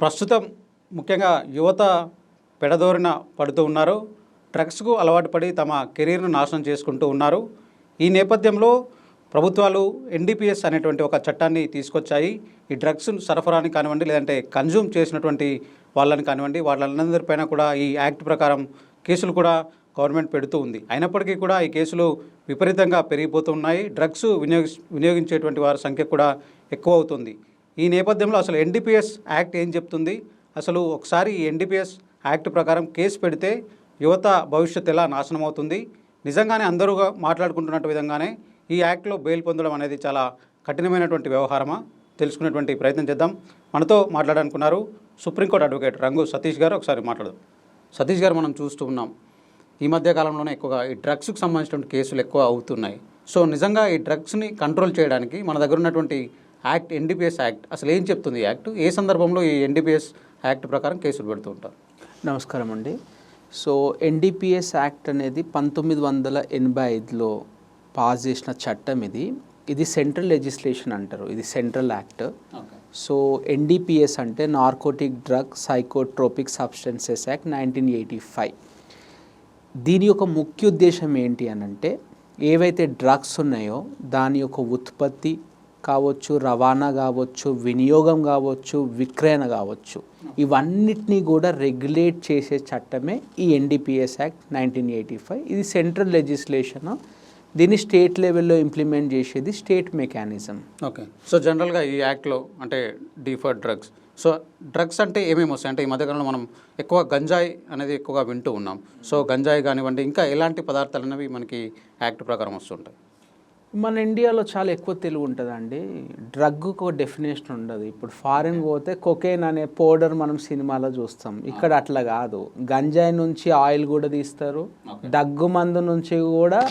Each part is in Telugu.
ప్రస్తుతం ముఖ్యంగా యువత పెడదోరిన పడుతూ ఉన్నారు. డ్రగ్స్కు అలవాటు పడి తమ కెరీర్ను నాశనం చేసుకుంటూ ఉన్నారు. ఈ నేపథ్యంలో ప్రభుత్వాలు ఎన్డీపీఎస్ అనేటువంటి ఒక చట్టాన్ని తీసుకొచ్చాయి. ఈ డ్రగ్స్ సరఫరాని కానివ్వండి లేదంటే కన్జ్యూమ్ చేసినటువంటి వాళ్ళని కానివ్వండి వాళ్ళందరిపైన కూడా ఈ యాక్ట్ ప్రకారం కేసులు కూడా గవర్నమెంట్ పెడుతూ ఉంది. అయినప్పటికీ కూడా ఈ కేసులు విపరీతంగా పెరిగిపోతూ ఉన్నాయి. డ్రగ్స్ వినియోగి వినియోగించేటువంటి వారి సంఖ్య కూడా ఎక్కువ అవుతుంది. ఈ నేపథ్యంలో అసలు ఎన్డీపీఎస్ యాక్ట్ ఏం చెప్తుంది? అసలు ఒకసారి ఈ ఎన్డీపీఎస్ యాక్ట్ ప్రకారం కేసు పెడితే యువత భవిష్యత్తు ఎలా నాశనం అవుతుంది? నిజంగానే అందరూ మాట్లాడుకుంటున్నట్టు విధంగానే ఈ యాక్ట్లో బెయిల్ పొందడం అనేది చాలా కఠినమైనటువంటి వ్యవహారమా? తెలుసుకునేటువంటి ప్రయత్నం చేద్దాం. మనతో మాట్లాడాలనుకున్నారు సుప్రీంకోర్టు అడ్వకేట్ రంగు సతీష్ గారు. ఒకసారి మాట్లాడదాం. సతీష్ గారు మనం చూస్తూ ఉన్నాం. ఈ మధ్య కాలంలోనే ఎక్కువగా ఈ డ్రగ్స్కి సంబంధించినటువంటి కేసులు ఎక్కువ అవుతున్నాయి. సో నిజంగా ఈ డ్రగ్స్ని కంట్రోల్ చేయడానికి మన దగ్గర ఉన్నటువంటి యాక్ట్ ఎన్డీపీఎస్ యాక్ట్ అసలు ఏం చెప్తుంది యాక్ట్? ఏ సందర్భంలో ఈ ఎన్డీపీఎస్ యాక్ట్ ప్రకారం కేసులు పెడుతూ ఉంటారు? నమస్కారం అండి. సో ఎన్డీపీఎస్ యాక్ట్ అనేది పంతొమ్మిది వందల ఎనభై ఐదులో పాస్ చేసిన చట్టం ఇది. ఇది సెంట్రల్ లెజిస్లేషన్ అంటారు. ఇది సెంట్రల్ యాక్ట్. సో ఎన్డీపీఎస్ అంటే narcotic drug psychotropic substances act nineteen eighty five దీని యొక్క ముఖ్య ఉద్దేశం ఏంటి అని అంటే ఏవైతే డ్రగ్స్ ఉన్నాయో దాని యొక్క ఉత్పత్తి కావచ్చు రవాణా కావచ్చు వినియోగం కావచ్చు విక్రయణ కావచ్చు ఇవన్నిటినీ కూడా రెగ్యులేట్ చేసే చట్టమే ఈ NDPS act nineteen eighty five ఇది సెంట్రల్ లెజిస్లేషన్ దీన్ని స్టేట్ లెవెల్లో ఇంప్లిమెంట్ చేసేది స్టేట్ మెకానిజం ఓకే సో జనరల్గా ఈ యాక్ట్లో అంటే డీఫర్ డ్రగ్స్ సో డ్రగ్స్ అంటే ఏమేమి వస్తాయి? అంటే ఈ మధ్యకాలంలో మనం ఎక్కువ గంజాయి అనేది ఎక్కువగా వింటూ ఉన్నాం. సో గంజాయి కానివ్వండి ఇంకా ఎలాంటి పదార్థాలు అనేవి మనకి యాక్ట్ ప్రకారం వస్తుంటాయి? మన ఇండియాలో చాలా ఎక్కువ తెలుగు ఉంటుందండి. డ్రగ్కు ఒక డెఫినేషన్ ఉండదు. ఇప్పుడు ఫారిన్ పోతే కొకేన్ అనే పౌడర్ మనం సినిమాలో చూస్తాం. ఇక్కడ అట్లా కాదు. గంజాయి నుంచి ఆయిల్ కూడా తీస్తారు. దగ్గు మందు నుంచి కూడా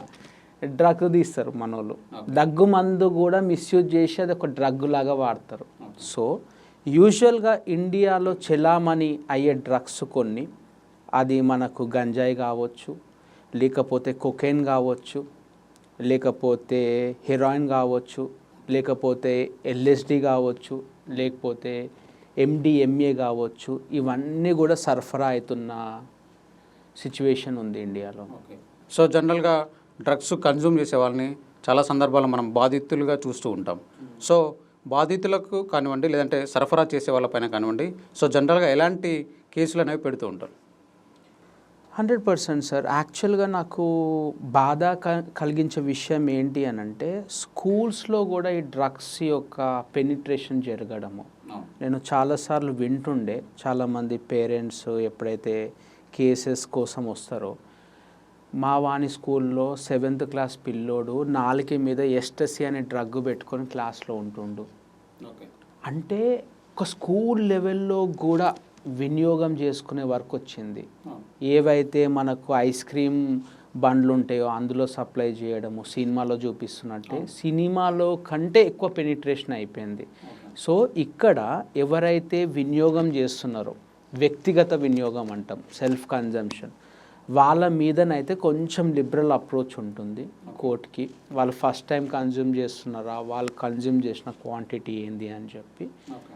డ్రగ్ తీస్తారు మన వాళ్ళు దగ్గు మందు కూడా మిస్యూజ్ చేసి అది ఒక డ్రగ్ లాగా వాడతారు. సో యూజువల్గా ఇండియాలో చెలామణి అయ్యే డ్రగ్స్ కొన్ని. అది మనకు గంజాయి కావచ్చు లేకపోతే కొకేన్ కావచ్చు లేకపోతే హెరాయిన్ కావచ్చు లేకపోతే ఎల్ఎస్డి కావచ్చు లేకపోతే ఎండిఎంఏ కావచ్చు ఇవన్నీ కూడా సరఫరా అవుతున్న సిచ్యువేషన్ ఉంది ఇండియాలో. సో జనరల్గా డ్రగ్స్ కన్జ్యూమ్ చేసే వాళ్ళని చాలా సందర్భాల్లో మనం బాధితులుగా చూస్తూ ఉంటాం. సో బాధితులకు కానివ్వండి లేదంటే సరఫరా చేసే వాళ్ళపైన కానివ్వండి సో జనరల్గా ఎలాంటి కేసులు అనేవి పెడుతూ ఉంటారు? Hundred percent sir. యాక్చువల్గా నాకు బాధ క- కలిగించే విషయం ఏంటి అని అంటే స్కూల్స్లో కూడా ఈ డ్రగ్స్ యొక్క పెనిట్రేషన్ జరగడము. నేను చాలాసార్లు వింటుండే చాలామంది పేరెంట్స్ ఎప్పుడైతే కేసెస్ కోసం వస్తారో మా వాణి స్కూల్లో సెవెంత్ క్లాస్ పిల్లోడు నాలుక మీద ఎస్టసి అనే డ్రగ్ పెట్టుకొని క్లాస్లో ఉంటుండు. అంటే ఒక స్కూల్ లెవెల్లో కూడా వినియోగం చేసుకునే వరకు వచ్చింది. ఏవైతే మనకు ఐస్ క్రీమ్ బండ్లు ఉంటాయో అందులో సప్లై చేయడము సినిమాలో చూపిస్తున్నట్టే సినిమాలో కంటే ఎక్కువ పెనిట్రేషన్ అయిపోయింది. సో ఇక్కడ ఎవరైతే వినియోగం చేస్తున్నారో వ్యక్తిగత వినియోగం అంటాం సెల్ఫ్ కన్జంప్షన్ వాళ్ళ మీదనైతే కొంచెం లిబరల్ అప్రోచ్ ఉంటుంది కోర్టుకి. వాళ్ళు ఫస్ట్ టైం కన్జ్యూమ్ చేస్తున్నారా? వాళ్ళు కన్జ్యూమ్ చేసిన క్వాంటిటీ ఏంది అని చెప్పి.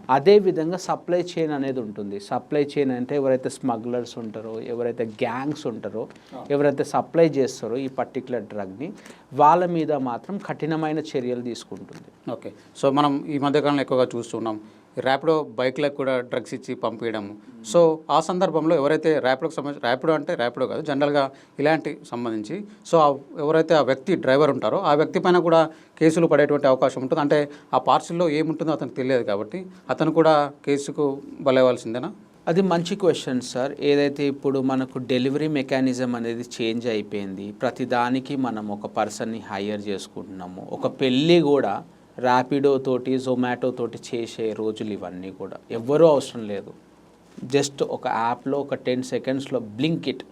అదే విధంగా సప్లై చైన్ అనేది ఉంటుంది. సప్లై చైన్ అంటే ఎవరైతే స్మగ్లర్స్ ఉంటారో ఎవరైతే గ్యాంగ్స్ ఉంటారో ఎవరైతే సప్లై చేస్తారో ఈ పర్టికులర్ డ్రగ్ని వాళ్ళ మీద మాత్రం కఠినమైన చర్యలు తీసుకుంటుంది. ఓకే. సో మనం ఈ మధ్యకాలంలో ఎక్కువగా చూస్తున్నాం ర్యాపిడో బైక్లకు కూడా డ్రగ్స్ ఇచ్చి పంపించడం సో ఆ సందర్భంలో ఎవరైతే ర్యాపిడోకి సంబంధించి ర్యాపిడో అంటే ర్యాపిడో కాదు జనరల్గా ఇలాంటి సంబంధించి సో ఎవరైతే ఆ వ్యక్తి డ్రైవర్ ఉంటారో ఆ వ్యక్తి పైన కూడా కేసులు పడేటువంటి అవకాశం ఉంటుంది. అంటే ఆ పార్సిల్లో ఏముంటుందో అతనికి తెలియదు కాబట్టి అతను కూడా కేసుకు బలవలసిందేనా అది మంచి క్వశ్చన్ సార్. ఏదైతే ఇప్పుడు మనకు డెలివరీ మెకానిజం అనేది చేంజ్ అయిపోయింది ప్రతిదానికి మనం ఒక పర్సన్ని హైయర్ చేసుకుంటున్నాము. ఒక పెళ్ళి కూడా ర్యాపిడో తోటి జొమాటో తోటి చేసే రోజులు ఇవన్నీ కూడా. ఎవ్వరూ అవసరం లేదు. జస్ట్ ఒక యాప్లో ఒక టెన్ సెకండ్స్లో బ్లింక్ ఇట్.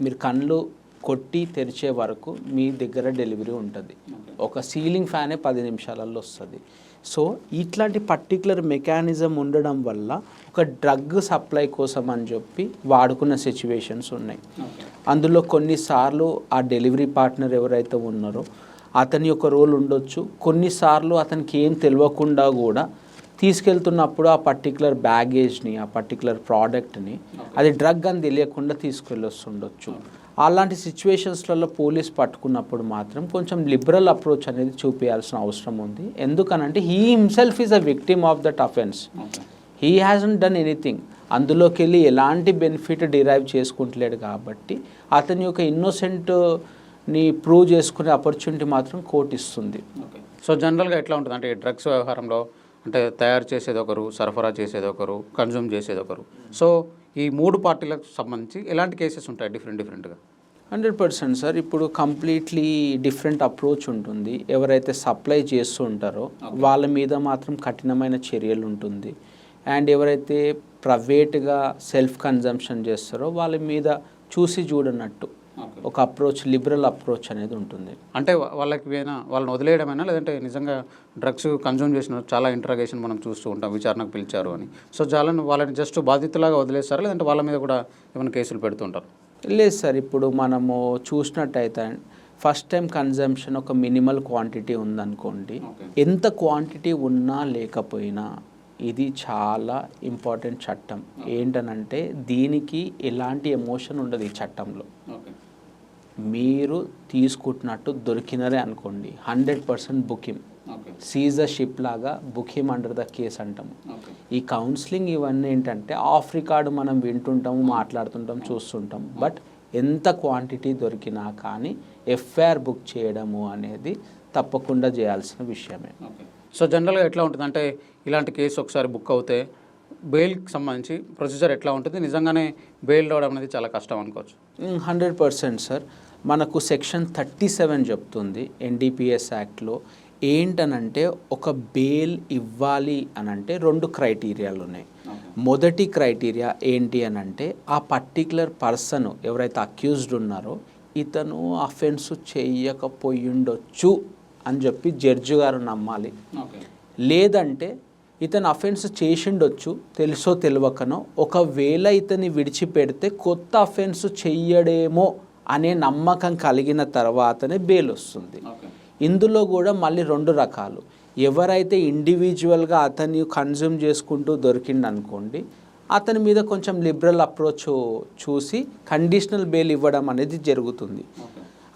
మీరు కళ్ళు కొట్టి తెరిచే వరకు మీ దగ్గర డెలివరీ ఉంటుంది. ఒక సీలింగ్ ఫ్యానే పది నిమిషాలలో వస్తుంది. సో ఇట్లాంటి పర్టికులర్ మెకానిజం ఉండడం వల్ల ఒక డ్రగ్ సప్లై కోసం అని చెప్పి వాడుకున్న సిచ్యువేషన్స్ ఉన్నాయి. అందులో కొన్నిసార్లు ఆ డెలివరీ పార్ట్నర్ ఎవరైతే ఉన్నారో అతని యొక్క రోల్ ఉండొచ్చు. కొన్నిసార్లు అతనికి ఏం తెలియకుండా కూడా తీసుకెళ్తున్నప్పుడు ఆ పర్టికులర్ బ్యాగేజ్ని ఆ పర్టికులర్ ప్రోడక్ట్ని అది డ్రగ్ అని తెలియకుండా తీసుకెళ్ళి వస్తుండొచ్చు అలాంటి సిచ్యువేషన్స్లలో పోలీస్ పట్టుకున్నప్పుడు మాత్రం కొంచెం లిబరల్ అప్రోచ్ అనేది చూపించాల్సిన అవసరం ఉంది. ఎందుకనంటే he himself is a victim of that offence he hasn't done anything అందులోకి వెళ్ళి ఎలాంటి బెనిఫిట్ డిరైవ్ చేసుకుంటలేడు కాబట్టి అతని యొక్క ఇన్నోసెంట్ని ప్రూవ్ చేసుకునే ఆపర్చునిటీ మాత్రం కోర్టు ఇస్తుంది సో జనరల్గా ఎట్లా ఉంటుంది? అంటే డ్రగ్స్ వ్యవహారంలో అంటే తయారు చేసేది ఒకరు సరఫరా చేసేది ఒకరు కన్జ్యూమ్ చేసేది ఒకరు. సో ఈ మూడు పార్టీలకు సంబంధించి ఎలాంటి కేసెస్ ఉంటాయి డిఫరెంట్ డిఫరెంట్గా హండ్రెడ్ పర్సెంట్ సార్ ఇప్పుడు కంప్లీట్లీ డిఫరెంట్ అప్రోచ్ ఉంటుంది. ఎవరైతే సప్లై చేస్తూ ఉంటారో వాళ్ళ మీద మాత్రం కఠినమైన చర్యలు ఉంటుంది. అండ్ ఎవరైతే ప్రైవేట్గా సెల్ఫ్ కన్జంప్షన్ చేస్తారో వాళ్ళ మీద చూసి చూడనట్టు. ఒక అప్రోచ్ లిబరల్ అప్రోచ్ అనేది ఉంటుంది. అంటే వాళ్ళకి వాళ్ళని వదిలేయడమైనా? లేదంటే నిజంగా డ్రగ్స్ కన్జ్యూమ్ చేసిన చాలా ఇంటరాగేషన్ మనం చూస్తూ ఉంటాం విచారణకు పిలిచారు అని. సో చాలా వాళ్ళని జస్ట్ బాధితులాగా వదిలేస్తారా? లేదంటే వాళ్ళ మీద కూడా ఏమైనా కేసులు పెడుతుంటారు లేదు సార్ ఇప్పుడు మనము చూసినట్టయితే ఫస్ట్ టైం కన్జంప్షన్ ఒక మినిమల్ క్వాంటిటీ ఉందనుకోండి. ఎంత క్వాంటిటీ ఉన్నా లేకపోయినా ఇది చాలా ఇంపార్టెంట్ చట్టం. ఏంటనంటే దీనికి ఎలాంటి ఎమోషన్ ఉండదు ఈ చట్టంలో. మీరు తీసుకుంటున్నట్టు దొరికినరే అనుకోండి. Hundred percent booking. Seize the ship లాగా బుకింగ్ అండర్ ద కేస్ అంటాము. ఈ కౌన్సిలింగ్ ఇవన్నీ ఏంటంటే ఆఫ్ రికార్డు మనం వింటుంటాము మాట్లాడుతుంటాం చూస్తుంటాం బట్ ఎంత క్వాంటిటీ దొరికినా కానీ ఎఫ్ఐఆర్ బుక్ చేయడము అనేది తప్పకుండా చేయాల్సిన విషయమే. సో జనరల్గా ఎట్లా ఉంటుంది అంటే ఇలాంటి కేసు ఒకసారి బుక్ అవుతే బెయిల్కి సంబంధించి ప్రొసీజర్ ఎట్లా ఉంటుంది? నిజంగానే బెయిల్ రావడం అనేది చాలా కష్టం అనుకోవచ్చు. Hundred percent sir. మనకు సెక్షన్ థర్టీ సెవెన్ చెప్తుంది ఎన్డీపీఎస్ యాక్ట్లో. ఏంటనంటే ఒక బెయిల్ ఇవ్వాలి అని అంటే రెండు క్రైటీరియాలు ఉన్నాయి. మొదటి క్రైటీరియా ఏంటి అని అంటే ఆ పర్టికులర్ పర్సన్ ఎవరైతే అక్యూజ్డ్ ఉన్నారో ఇతను అఫెన్స్ చేయకపోయిండొచ్చు అని చెప్పి జడ్జి గారు నమ్మాలి. లేదంటే ఇతను అఫెన్స్ చేసిండొచ్చు తెలుసో తెలియకనో ఒకవేళ ఇతన్ని విడిచిపెడితే కొత్త అఫెన్స్ చెయ్యడేమో అనే నమ్మకం కలిగిన తర్వాతనే బెయిల్ వస్తుంది. ఇందులో కూడా మళ్ళీ రెండు రకాలు. ఎవరైతే ఇండివిజువల్గా అతన్ని కన్జ్యూమ్ చేసుకుంటూ దొరికిండు అనుకోండి అతని మీద కొంచెం లిబరల్ అప్రోచ్ చూసి కండిషనల్ బెయిల్ ఇవ్వడం అనేది జరుగుతుంది.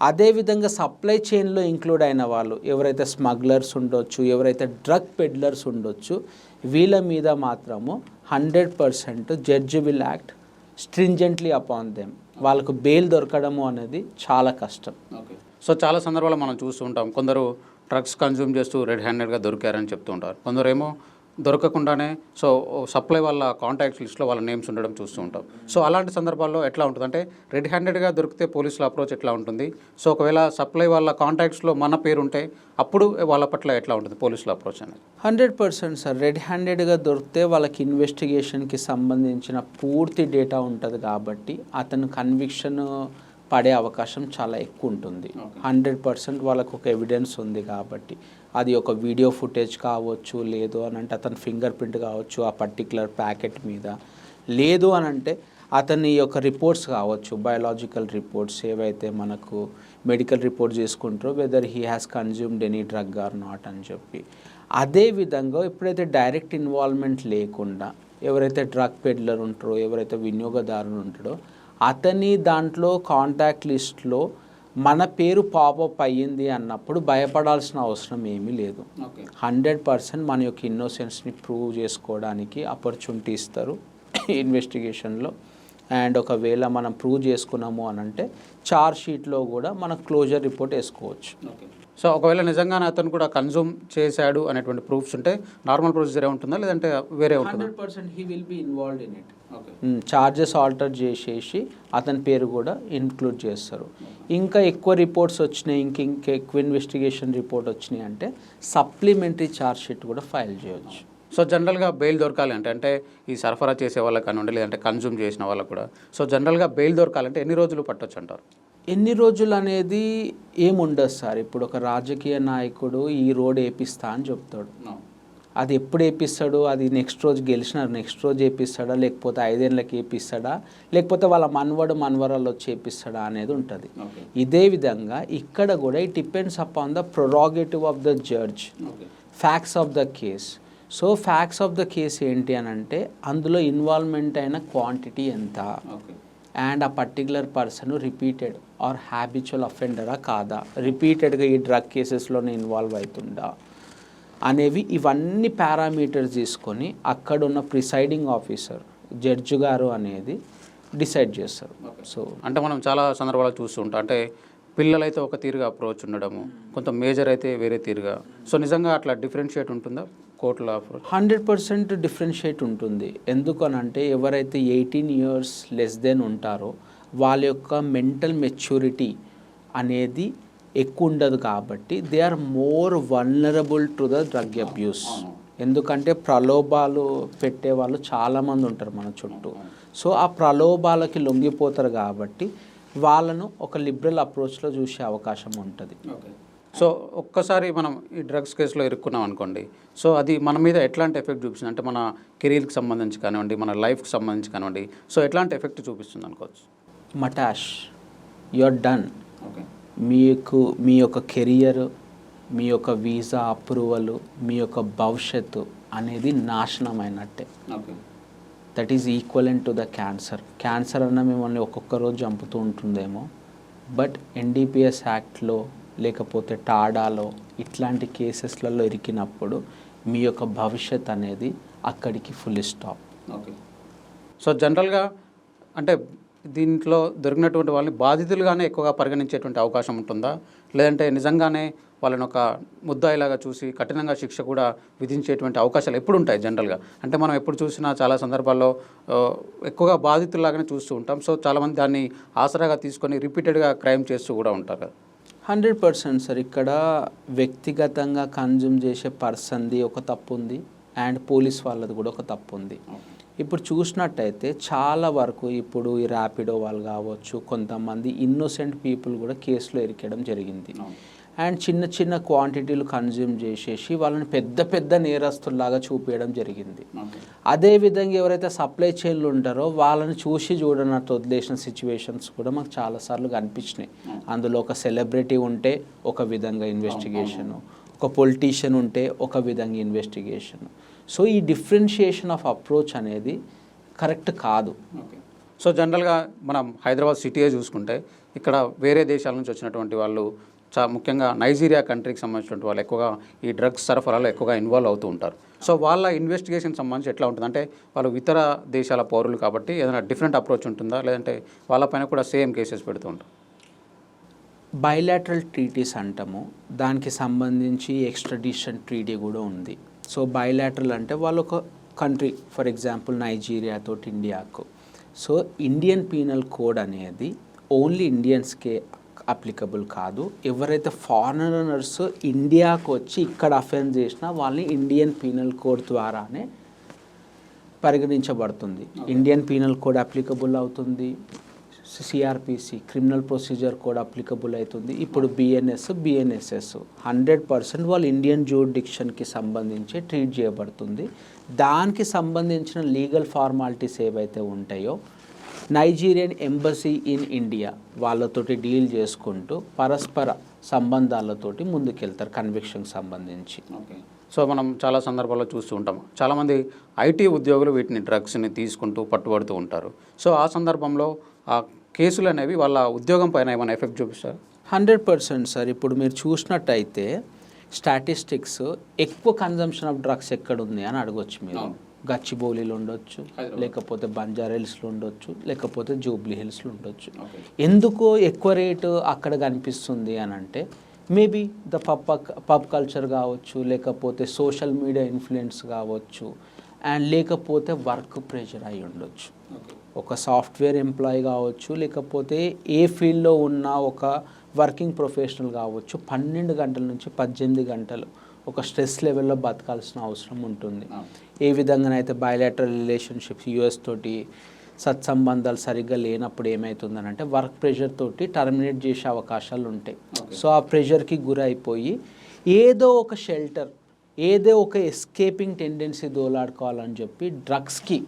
అదేవిధంగా సప్లై చైన్లో ఇంక్లూడ్ అయిన వాళ్ళు ఎవరైతే స్మగ్లర్స్ ఉండొచ్చు ఎవరైతే డ్రగ్ పెడ్లర్స్ ఉండొచ్చు వీళ్ళ మీద మాత్రము hundred percent judge will act stringently upon them. వాళ్ళకు బెయిల్ దొరకడము అనేది చాలా కష్టం. ఓకే. సో చాలా సందర్భాల్లో మనం చూస్తూ ఉంటాం. కొందరు డ్రగ్స్ కన్జ్యూమ్ చేస్తూ రెడ్ హ్యాండెడ్గా దొరికారని చెప్తూ ఉంటారు. కొందరేమో దొరకకుండానే సో సప్లై వాళ్ళ కాంటాక్ట్స్ లిస్ట్లో వాళ్ళ నేమ్స్ ఉండడం చూస్తూ ఉంటాం. సో అలాంటి సందర్భాల్లో ఎట్లా ఉంటుంది అంటే రెడ్ హ్యాండెడ్గా దొరికితే పోలీసుల అప్రోచ్ ఎట్లా ఉంటుంది? సో ఒకవేళ సప్లై వాళ్ళ కాంటాక్ట్స్లో మన పేరు ఉంటే అప్పుడు వాళ్ళ పట్ల ఎట్లా ఉంటుంది పోలీసుల అప్రోచ్ అనేది? Hundred percent sir. రెడ్ హ్యాండెడ్గా దొరికితే వాళ్ళకి ఇన్వెస్టిగేషన్కి సంబంధించిన పూర్తి డేటా ఉంటుంది కాబట్టి అతను కన్విక్షన్ పడే అవకాశం చాలా ఎక్కువ ఉంటుంది. హండ్రెడ్ పర్సెంట్ వాళ్ళకు ఒక ఎవిడెన్స్ ఉంది కాబట్టి. అది ఒక వీడియో ఫుటేజ్ కావచ్చు లేదు అని అంటే అతని ఫింగర్ ప్రింట్ కావచ్చు ఆ పర్టికులర్ ప్యాకెట్ మీద. లేదు అని అంటే అతని యొక్క రిపోర్ట్స్ కావచ్చు బయోలాజికల్ రిపోర్ట్స్ ఏవైతే మనకు మెడికల్ రిపోర్ట్ చేసుకుంటారో whether he has consumed any drug or not అని చెప్పి. అదే విధంగా ఎప్పుడైతే డైరెక్ట్ ఇన్వాల్వ్మెంట్ లేకుండా ఎవరైతే డ్రగ్ పెడ్లర్ ఉంటారో ఎవరైతే వినియోగదారులు ఉంటాడో అతని దాంట్లో కాంటాక్ట్ లిస్ట్లో మన పేరు పాపప్ అయ్యింది అన్నప్పుడు భయపడాల్సిన అవసరం ఏమీ లేదు. హండ్రెడ్ పర్సెంట్ మన యొక్క ఇన్నోసెన్స్ని ప్రూవ్ చేసుకోవడానికి ఆపర్చునిటీ ఇస్తారు ఇన్వెస్టిగేషన్లో అండ్ ఒకవేళ మనం ప్రూవ్ చేసుకున్నాము అని అంటే చార్జ్ షీట్లో కూడా మనం క్లోజర్ రిపోర్ట్ వేసుకోవచ్చు. సో ఒకవేళ నిజంగానే అతను కూడా కన్జ్యూమ్ చేశాడు అనేటువంటి ప్రూఫ్స్ ఉంటే నార్మల్ ప్రొసీజర్ ఉంటుందా? లేదంటే వేరే ఉంటుందా? Hundred percent he will be involved in it okay charges alter చేసేసి అతని పేరు కూడా ఇన్క్లూడ్ చేస్తారు. ఇంకా ఎక్కువ రిపోర్ట్స్ వచ్చినాయి ఇంక ఇంకా ఎక్కువ ఇన్వెస్టిగేషన్ రిపోర్ట్ వచ్చినాయి అంటే సప్లిమెంటరీ ఛార్జ్ షీట్ కూడా ఫైల్ చేయొచ్చు. సో జనరల్గా బెయిల్ దొరకాలి అంటే అంటే ఈ సరఫరా చేసే వాళ్ళకి కానివ్వండి లేదంటే కన్జ్యూమ్ చేసిన వాళ్ళకి కూడా. సో జనరల్గా బెయిల్ దొరకాలంటే ఎన్ని రోజులు పట్టొచ్చు అంటారు? ఎన్ని రోజులు అనేది ఏముండదు సార్. ఇప్పుడు ఒక రాజకీయ నాయకుడు ఈ రోడ్ వేపిస్తా అని చెప్తాడు. అది ఎప్పుడు వేపిస్తాడు అది నెక్స్ట్ రోజు గెలిచిన నెక్స్ట్ రోజు వేపిస్తాడా లేకపోతే ఐదేళ్ళకి వేపిస్తాడా లేకపోతే వాళ్ళ మన్వడు మన్వరాలు వచ్చి వేపిస్తాడా అనేది ఉంటుంది. ఇదే విధంగా ఇక్కడ కూడా it depends upon the prerogative of the judge. Facts of the case. So facts of the case ఏంటి అని అంటే అందులో ఇన్వాల్వ్మెంట్ అయిన క్వాంటిటీ ఎంత? అండ్ ఆ particular person repeated. Or habitual అఫెండరా కాదా? రిపీటెడ్గా ఈ డ్రగ్ కేసెస్లోనే ఇన్వాల్వ్ అవుతుందా అనేవి ఇవన్నీ పారామీటర్స్ తీసుకొని అక్కడ ఉన్న ప్రిసైడింగ్ ఆఫీసర్ జడ్జి గారు అనేది డిసైడ్ చేస్తారు. సో అంటే మనం చాలా సందర్భాలు చూస్తూ ఉంటాం. అంటే పిల్లలైతే ఒక తీరుగా అప్రోచ్ ఉండడము కొంత మేజర్ అయితే వేరే తీరుగా. సో నిజంగా అట్లా డిఫరెన్షియేట్ ఉంటుందా? కోర్టులో అప్రోచ్. హండ్రెడ్ పర్సెంట్ డిఫరెన్షియేట్ ఉంటుంది. ఎందుకనంటే ఎవరైతే ఎయిటీన్ ఇయర్స్ లెస్ దెన్ ఉంటారో వాళ్ళ యొక్క మెంటల్ మెచ్యూరిటీ అనేది ఎక్కువ ఉండదు కాబట్టి they are more vulnerable to the drug abuse. ఎందుకంటే ప్రలోభాలు పెట్టే వాళ్ళు చాలామంది ఉంటారు మన చుట్టూ. సో ఆ ప్రలోభాలకి లొంగిపోతారు కాబట్టి వాళ్ళను ఒక లిబరల్ అప్రోచ్లో చూసే అవకాశం ఉంటుంది. సో ఒక్కసారి మనం ఈ డ్రగ్స్ కేసులో ఇరుక్కున్నాం అనుకోండి. సో అది మన మీద ఎట్లాంటి ఎఫెక్ట్ చూపిస్తుంది? అంటే మన కెరీర్కి సంబంధించి కానివ్వండి మన లైఫ్కి సంబంధించి కానివ్వండి. సో ఎట్లాంటి ఎఫెక్ట్ చూపిస్తుంది అనుకోవచ్చు? మటాష్ యూఆర్ డన్ ఓకే మీకు మీ యొక్క కెరియర్ మీ యొక్క వీసా అప్రూవల్ మీ యొక్క భవిష్యత్తు అనేది నాశనమైనట్టే. Okay that is equivalent to the cancer cancer అన్న మిమ్మల్ని ఒక్కొక్క రోజు చంపుతూ ఉంటుందేమో. బట్ ఎన్డీపీఎస్ యాక్ట్లో లేకపోతే టాడాలో ఇట్లాంటి కేసెస్లలో ఇరికినప్పుడు మీ యొక్క భవిష్యత్ అనేది అక్కడికి ఫుల్ స్టాప్ ఓకే సో జనరల్గా అంటే దీంట్లో దొరికినటువంటి వాళ్ళని బాధితులుగానే ఎక్కువగా పరిగణించేటువంటి అవకాశం ఉంటుందా? లేదంటే నిజంగానే వాళ్ళని ఒక ముద్దాయిలాగా చూసి కఠినంగా శిక్ష కూడా విధించేటువంటి అవకాశాలు ఎప్పుడు ఉంటాయి జనరల్గా? అంటే మనం ఎప్పుడు చూసినా చాలా సందర్భాల్లో ఎక్కువగా బాధితుల్లాగానే చూస్తూ ఉంటాం. సో చాలామంది దాన్ని ఆసరాగా తీసుకొని రిపీటెడ్గా క్రైమ్ చేస్తూ కూడా ఉంటారు. కదా హండ్రెడ్ పర్సెంట్ సార్. ఇక్కడ వ్యక్తిగతంగా కన్జ్యూమ్ చేసే పర్సన్ది ఒక తప్పు ఉంది అండ్ పోలీస్ వాళ్ళది కూడా ఒక తప్పు ఉంది ఇప్పుడు చూసినట్టయితే చాలా వరకు ఇప్పుడు ఈ ర్యాపిడో వాళ్ళు కావచ్చు కొంతమంది ఇన్నోసెంట్ పీపుల్ కూడా కేసులో ఇరికేయడం జరిగింది. అండ్ చిన్న చిన్న క్వాంటిటీలు కన్జ్యూమ్ చేసేసి వాళ్ళని పెద్ద పెద్ద నేరస్తుల్లాగా చూపించడం జరిగింది. అదే విధంగా ఎవరైతే సప్లై చైన్లు ఉంటారో వాళ్ళని చూసి చూడనట్టు వదిలేసిన సిచ్యువేషన్స్ కూడా మాకు చాలాసార్లు కనిపించినాయి. అందులో ఒక సెలబ్రిటీ ఉంటే ఒక విధంగా ఇన్వెస్టిగేషను ఒక పొలిటీషియన్ ఉంటే ఒక విధంగా ఇన్వెస్టిగేషన్ సో ఈ డిఫరెన్షియేషన్ ఆఫ్ అప్రోచ్ అనేది కరెక్ట్ కాదు. సో జనరల్గా మనం హైదరాబాద్ సిటీయే చూసుకుంటే ఇక్కడ వేరే దేశాల నుంచి వచ్చినటువంటి వాళ్ళు చా ముఖ్యంగా నైజీరియా కంట్రీకి సంబంధించినటువంటి వాళ్ళు ఎక్కువగా ఈ డ్రగ్స్ సరఫరాలో ఎక్కువగా ఇన్వాల్వ్ అవుతూ ఉంటారు. సో వాళ్ళ ఇన్వెస్టిగేషన్ సంబంధించి ఎట్లా ఉంటుంది? అంటే వాళ్ళు ఇతర దేశాల పౌరులు కాబట్టి ఏదైనా డిఫరెంట్ అప్రోచ్ ఉంటుందా? లేదంటే వాళ్ళపైన కూడా సేమ్ కేసెస్ పెడుతూ ఉంటారు. బైలాటరల్ ట్రీటీస్ అంటాము దానికి సంబంధించి ఎక్స్ట్రడిషన్ ట్రీటీ కూడా ఉంది. సో బైలాటరల్ అంటే వాళ్ళు ఒక కంట్రీ ఫర్ ఎగ్జాంపుల్ నైజీరియా తోటి ఇండియాకు సో ఇండియన్ పీనల్ కోడ్ అనేది ఓన్లీ ఇండియన్స్కే అప్లికబుల్ కాదు. ఎవరైతే ఫారినర్స్ ఇండియాకు వచ్చి ఇక్కడ అఫెన్స్ చేసినా వాళ్ళని ఇండియన్ పీనల్ కోడ్ ద్వారానే పరిగణించబడుతుంది. ఇండియన్ పీనల్ కోడ్ అప్లికబుల్ అవుతుంది. CRPC criminal procedure code applicable అవుతుంది ఇప్పుడు బిఎన్ఎస్ బిఎన్ఎస్ఎస్ హండ్రెడ్ పర్సెంట్ వాళ్ళు ఇండియన్ జ్యూడిక్షన్కి సంబంధించి ట్రీట్ చేయబడుతుంది. దానికి సంబంధించిన లీగల్ ఫార్మాలిటీస్ ఏవైతే ఉంటాయో నైజీరియన్ ఎంబసీ ఇన్ ఇండియా వాళ్ళతోటి డీల్ చేసుకుంటూ పరస్పర సంబంధాలతోటి ముందుకెళ్తారు కన్విక్షన్కి సంబంధించి. సో మనం చాలా సందర్భాల్లో చూస్తూ ఉంటాం. చాలామంది ఐటీ ఉద్యోగులు వీటిని డ్రగ్స్ని తీసుకుంటూ పట్టుబడుతూ ఉంటారు. సో ఆ సందర్భంలో ఆ కేసులు అనేవి వాళ్ళ ఉద్యోగం పైన ఏమైనా ఎఫెక్ట్ చూపిస్తారు? Hundred percent sir. ఇప్పుడు మీరు చూసినట్టయితే స్టాటిస్టిక్స్ ఎక్కువ కన్జంప్షన్ ఆఫ్ డ్రగ్స్ ఎక్కడ ఉంది అని అడగొచ్చు మీరు. గచ్చిబౌలిలో ఉండొచ్చు. లేకపోతే బంజారా హిల్స్లో ఉండొచ్చు లేకపోతే జూబ్లీ హిల్స్లో ఉండొచ్చు. ఎందుకు ఎక్కువ రేటు అక్కడ కనిపిస్తుంది అని అంటే maybe the pub pub culture కావచ్చు లేకపోతే సోషల్ మీడియా ఇన్ఫ్లుయెన్స్ కావచ్చు అండ్ లేకపోతే వర్క్ ప్రెషర్ అయి ఉండొచ్చు. ఒక సాఫ్ట్వేర్ ఎంప్లాయీ కావచ్చు లేకపోతే ఏ ఫీల్డ్లో ఉన్న ఒక వర్కింగ్ ప్రొఫెషనల్ కావచ్చు పన్నెండు గంటల నుంచి పద్దెనిమిది గంటలు ఒక స్ట్రెస్ లెవెల్లో బతకాల్సిన అవసరం ఉంటుంది. ఏ విధంగానైతే బయలాటరల్ రిలేషన్షిప్స్ యూఎస్ తోటి సత్సంబంధాలు సరిగ్గా లేనప్పుడు ఏమవుతుందని అంటే వర్క్ ప్రెషర్ తోటి టర్మినేట్ చేసే అవకాశాలు ఉంటాయి. సో ఆ ప్రెషర్కి గురైపోయి ఏదో ఒక షెల్టర్ ఏదో ఒక ఎస్కేపింగ్ టెండెన్సీ దోలాడుకోవాలని చెప్పి డ్రగ్స్కి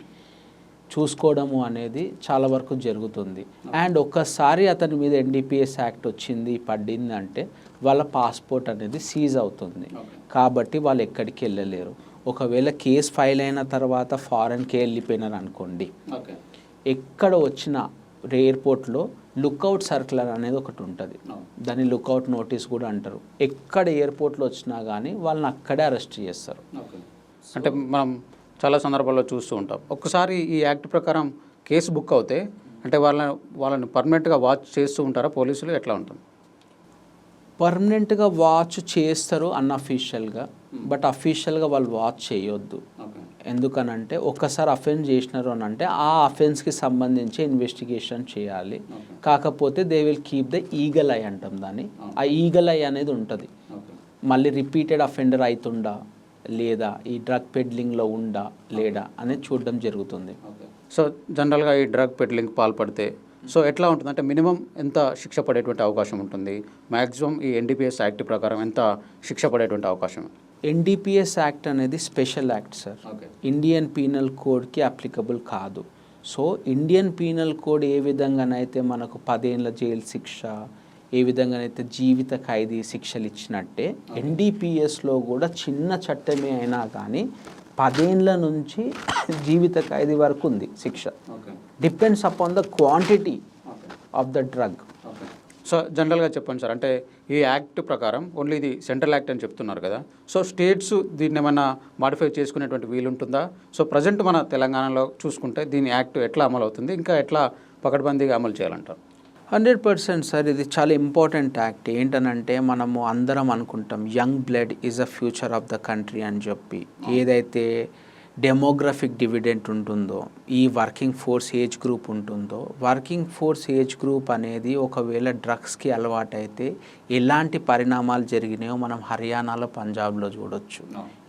చూసుకోవడము అనేది చాలా వరకు జరుగుతుంది. అండ్ ఒక్కసారి అతని మీద ఎన్డీపీఎస్ యాక్ట్ వచ్చింది పడింది అంటే వాళ్ళ పాస్పోర్ట్ అనేది సీజ్ అవుతుంది. కాబట్టి వాళ్ళు ఎక్కడికి వెళ్ళలేరు. ఒకవేళ కేసు ఫైల్ అయిన తర్వాత ఫారెన్కి వెళ్ళిపోయినారు అనుకోండి. ఓకే. ఎక్కడ వచ్చిన ఎయిర్పోర్ట్లో లుక్అవుట్ సర్కులర్ అనేది ఒకటి ఉంటుంది. దాన్ని లుక్అవుట్ నోటీస్ కూడా అంటారు. ఎక్కడ ఎయిర్పోర్ట్లో వచ్చినా కానీ వాళ్ళని అక్కడే అరెస్ట్ చేస్తారు. అంటే మనం చాలా సందర్భాల్లో చూస్తూ ఉంటాం. ఒక్కసారి ఈ యాక్ట్ ప్రకారం కేసు బుక్ అవుతే అంటే వాళ్ళని వాళ్ళని పర్మనెంట్గా వాచ్ చేస్తూ ఉంటారా పోలీసులు? ఎట్లా ఉంటుంది? పర్మనెంట్గా వాచ్ చేస్తారు అన్అఫీషియల్గా బట్ అఫీషియల్గా వాళ్ళు వాచ్ చేయొద్దు. ఎందుకనంటే ఒక్కసారి అఫెన్స్ చేసినారు అని అంటే ఆ అఫెన్స్కి సంబంధించి ఇన్వెస్టిగేషన్ చేయాలి. కాకపోతే they will keep the eagle eye అంటాం దాన్ని. ఆ ఈగల్ ఐ అనేది ఉంటుంది. మళ్ళీ రిపీటెడ్ అఫెండర్ అవుతుండా లేదా ఈ డ్రగ్ పెడ్లింగ్లో ఉండా లేడా అనేది చూడడం జరుగుతుంది. సో జనరల్గా ఈ డ్రగ్ పెడ్లింగ్ పాల్పడితే సో ఎట్లా ఉంటుంది? అంటే మినిమం ఎంత శిక్ష పడేటువంటి అవకాశం ఉంటుంది? మ్యాక్సిమం ఈ ఎన్డీపీఎస్ యాక్ట్ ప్రకారం ఎంత శిక్ష పడేటువంటి అవకాశం? ఎన్డీపీఎస్ యాక్ట్ అనేది special act sir. Indian penal కోడ్కి applicable కాదు. సో ఇండియన్ పీనల్ కోడ్ ఏ విధంగానైతే మనకు పదేళ్ళ జైలు శిక్ష ఏ విధంగానైతే జీవిత ఖైదీ శిక్షలు ఇచ్చినట్టే ఎన్డీపీఎస్లో కూడా చిన్న చట్టమే అయినా కానీ పదేళ్ళ నుంచి జీవిత ఖైదీ వరకు ఉంది శిక్ష. Okay. Depends upon the quantity of the drug so జనరల్గా చెప్పండి సార్ అంటే ఈ యాక్ట్ ప్రకారం ఓన్లీ ఇది సెంట్రల్ యాక్ట్ అని చెప్తున్నారు కదా. సో స్టేట్స్ దీన్ని ఏమన్నా మాడిఫై చేసుకునేటువంటి వీలు ఉంటుందా సో ప్రజెంట్ మన తెలంగాణలో చూసుకుంటే దీని యాక్ట్ ఎట్లా అమలు అవుతుంది ఇంకా ఎట్లా పకడ్బందీగా అమలు చేయాలంటారు? హండ్రెడ్ పర్సెంట్ సార్ ఇది చాలా ఇంపార్టెంట్ యాక్ట్. ఏంటనంటే మనము అందరం అనుకుంటాం young blood is a future of the country అని చెప్పి. ఏదైతే డెమోగ్రఫిక్ డివిడెంట్ ఉంటుందో ఈ వర్కింగ్ ఫోర్స్ ఏజ్ గ్రూప్ ఉంటుందో వర్కింగ్ ఫోర్స్ ఏజ్ గ్రూప్ అనేది ఒకవేళ డ్రగ్స్కి అలవాటైతే ఎలాంటి పరిణామాలు జరిగినాయో మనం హర్యానాలో పంజాబ్లో చూడొచ్చు.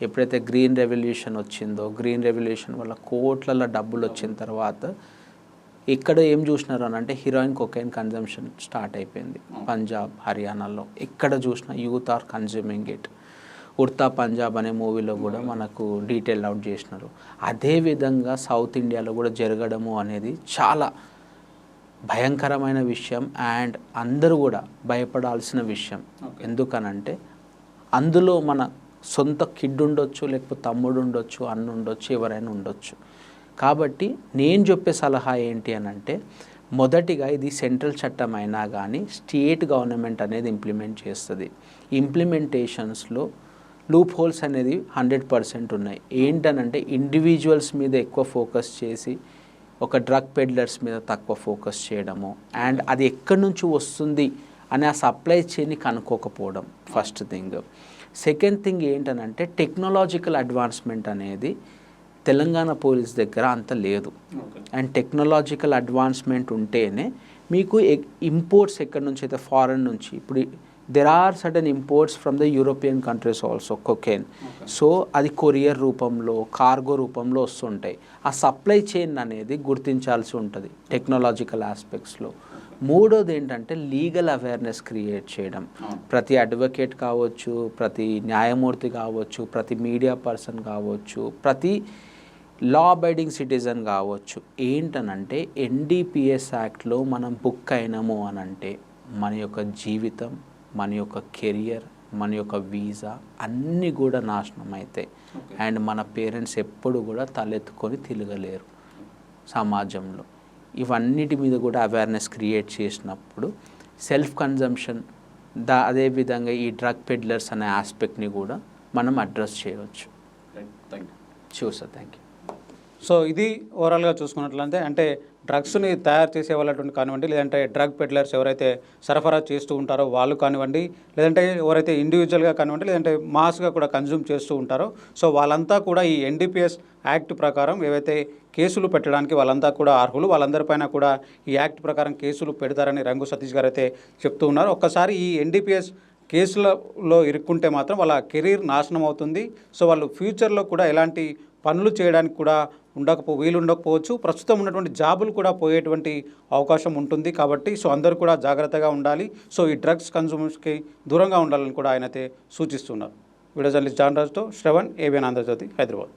ఎప్పుడైతే గ్రీన్ రెవల్యూషన్ వచ్చిందో గ్రీన్ రెవల్యూషన్ వల్ల కోట్లలో డబ్బులు వచ్చిన తర్వాత ఇక్కడ ఏం చూసినారు అని అంటే హీరోయిన్ కొకైన్ కన్జంప్షన్ స్టార్ట్ అయిపోయింది. పంజాబ్ హర్యానాలో. ఎక్కడ చూసినా youth are consuming it Udta Punjab అనే మూవీలో కూడా మనకు డీటెయిల్ అవుట్ చేసినారు. అదే విధంగా సౌత్ ఇండియాలో కూడా జరగడము అనేది చాలా భయంకరమైన విషయం అండ్ అందరూ కూడా భయపడాల్సిన విషయం. ఎందుకనంటే అందులో మన సొంత కిడ్ ఉండొచ్చు లేకపోతే తమ్ముడు ఉండొచ్చు అన్న ఉండొచ్చు ఎవరైనా ఉండొచ్చు. కాబట్టి నేను చెప్పే సలహా ఏంటి అని అంటే మొదటిగా ఇది సెంట్రల్ చట్టం అయినా కానీ స్టేట్ గవర్నమెంట్ అనేది ఇంప్లిమెంట్ చేస్తుంది. ఇంప్లిమెంటేషన్స్లో లూప్ హోల్స్ అనేది హండ్రెడ్ పర్సెంట్ ఉన్నాయి. ఏంటనంటే ఇండివిజువల్స్ మీద ఎక్కువ ఫోకస్ చేసి ఒక డ్రగ్ పెడ్లర్స్ మీద తక్కువ ఫోకస్ చేయడము అండ్ అది ఎక్కడి నుంచి వస్తుంది అని ఆ సప్లై చైన్ని కనుక్కోకపోవడం ఫస్ట్ థింగ్. సెకండ్ థింగ్ ఏంటనంటే టెక్నాలజికల్ అడ్వాన్స్మెంట్ అనేది తెలంగాణ పోలీస్ దగ్గర అంత లేదు. అండ్ టెక్నాలజికల్ అడ్వాన్స్మెంట్ ఉంటేనే మీకు ఇంపోర్ట్స్ ఎక్కడి నుంచి అయితే ఫారెన్ నుంచి ఇప్పుడు there are sudden imports from the European countries also cocaine so అది కొరియర్ రూపంలో కార్గో రూపంలో వస్తుంటాయి. ఆ సప్లై చైన్ అనేది గుర్తించాల్సి ఉంటుంది టెక్నాలజికల్ ఆస్పెక్ట్స్లో మూడోది ఏంటంటే లీగల్ అవేర్నెస్ క్రియేట్ చేయడం. ప్రతి అడ్వకేట్ కావచ్చు ప్రతి న్యాయమూర్తి కావచ్చు ప్రతి మీడియా పర్సన్ కావచ్చు ప్రతి లా అబైడింగ్ సిటిజన్ కావచ్చు. ఏంటనంటే ఎన్డీపీఎస్ యాక్ట్లో మనం బుక్ అయినాము అని అంటే మన యొక్క జీవితం మన యొక్క కెరియర్ మన యొక్క వీసా అన్నీ కూడా నాశనం అవుతాయి అండ్ మన పేరెంట్స్ ఎప్పుడు కూడా తలెత్తుకొని తిరగలేరు సమాజంలో. ఇవన్నిటి మీద కూడా అవేర్నెస్ క్రియేట్ చేసినప్పుడు సెల్ఫ్ కన్జంప్షన్ దా అదేవిధంగా ఈ డ్రగ్ పెడ్లర్స్ అనే ఆస్పెక్ట్ని కూడా మనం అడ్రస్ చేయవచ్చు. Sure sir thank you so ఇది ఓవరాల్గా చూసుకున్నట్లయితే అంటే డ్రగ్స్ని తయారు చేసే వాళ్ళటువంటి కానివ్వండి లేదంటే డ్రగ్ పెడ్లర్స్ ఎవరైతే సరఫరా చేస్తూ ఉంటారో వాళ్ళు కానివ్వండి లేదంటే ఎవరైతే ఇండివిజువల్గా కానివ్వండి లేదంటే మాస్గా కూడా కన్జ్యూమ్ చేస్తూ ఉంటారో సో వాళ్ళంతా కూడా ఈ ఎన్డీపీఎస్ యాక్ట్ ప్రకారం ఏవైతే కేసులు పెట్టడానికి వాళ్ళంతా కూడా అర్హులు వాళ్ళందరిపైన కూడా ఈ యాక్ట్ ప్రకారం కేసులు పెడతారని రంగు సతీష్ గారు అయితే చెప్తూ ఉన్నారు. ఒక్కసారి ఈ ఎన్డీపీఎస్ కేసులలో ఇరుక్కుంటే మాత్రం వాళ్ళ కెరీర్ నాశనం అవుతుంది. సో వాళ్ళు ఫ్యూచర్లో కూడా ఎలాంటి పనులు చేయడానికి కూడా ఉండకపో వీలు ఉండకపోవచ్చు. ప్రస్తుతం ఉన్నటువంటి జాబులు కూడా పోయేటువంటి అవకాశం ఉంటుంది కాబట్టి సో అందరూ కూడా జాగ్రత్తగా ఉండాలి. సో ఈ డ్రగ్స్ కన్సూమర్స్కి దూరంగా ఉండాలని కూడా ఆయన అయితే సూచిస్తున్నారు. వీడియో జర్నలిస్ట్ జాన్ రాజ్తో శ్రవణ్ ఏబిఎన్ ఆంధ్రజ్యోతి హైదరాబాద్.